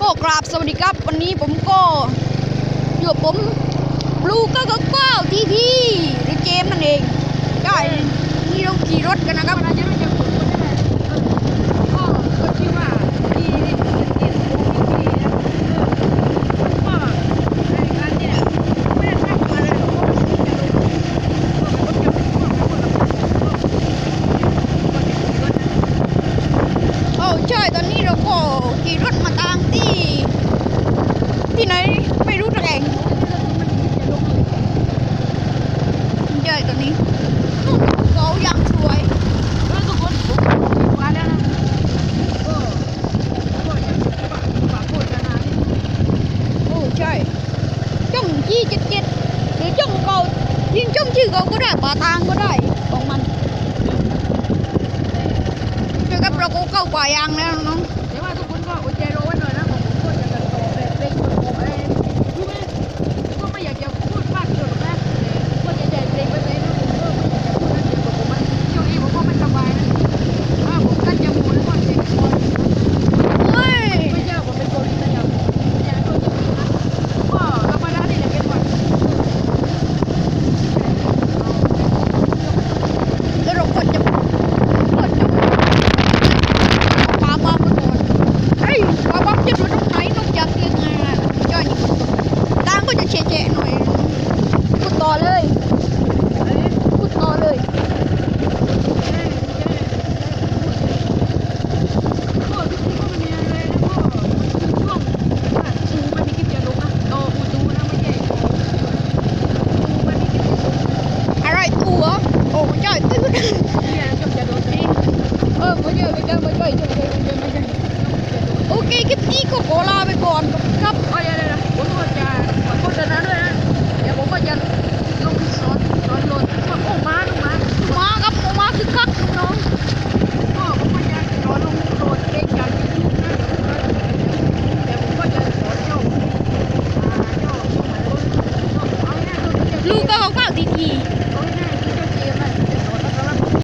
ก็กราบสวัสดีครับ วันนี้ผมก็อยู่กับผมบลูก็ก็ก้าวทีทีหรือเกมนั่นเองใช่นี่เราขี่รถกันนะครับเราจะจักคนคนนั้ก็ก็ชื่อว่าดีนี่เรีดีนะก็ในการนี่ยไม่ได้ตั้งอะไรหรอกเลงก็มันจะเป็นพวกพวกก็จะมีรถนะโอ้ใช่ตอนนี้เราก็ขี่รถมาทา ที่ ที่ไหนไม่รู้ตัวเองใช่ตอนนี้นู่นเขายังสวยทุกคนมาแล้วนะก็ก็จะฝากฝากโฆษณาที่โอ้ใช่จ้องยี่เจ็ดเจ็ดหรือจ้องเกายิงจ้องชื่อเกาก็ได้ป่าทางก็ได้ของมันเจอกับเราก็เข้ากว่ายางแล้วน้อง กกิฟตี้ก็ขอลาไปก่อนครับอ๋อเดี๋ยเดี๋ยผมก็จะขอโฆษณาด้วยนะเดี๋ยวผมก็จะลงสอนสอนรถขับโอ้มาลงมามาครับโอ้มาคือคักน้องก็ผมก็จะสอนลงรถเองกันลูกก็เขาเก่าดีๆ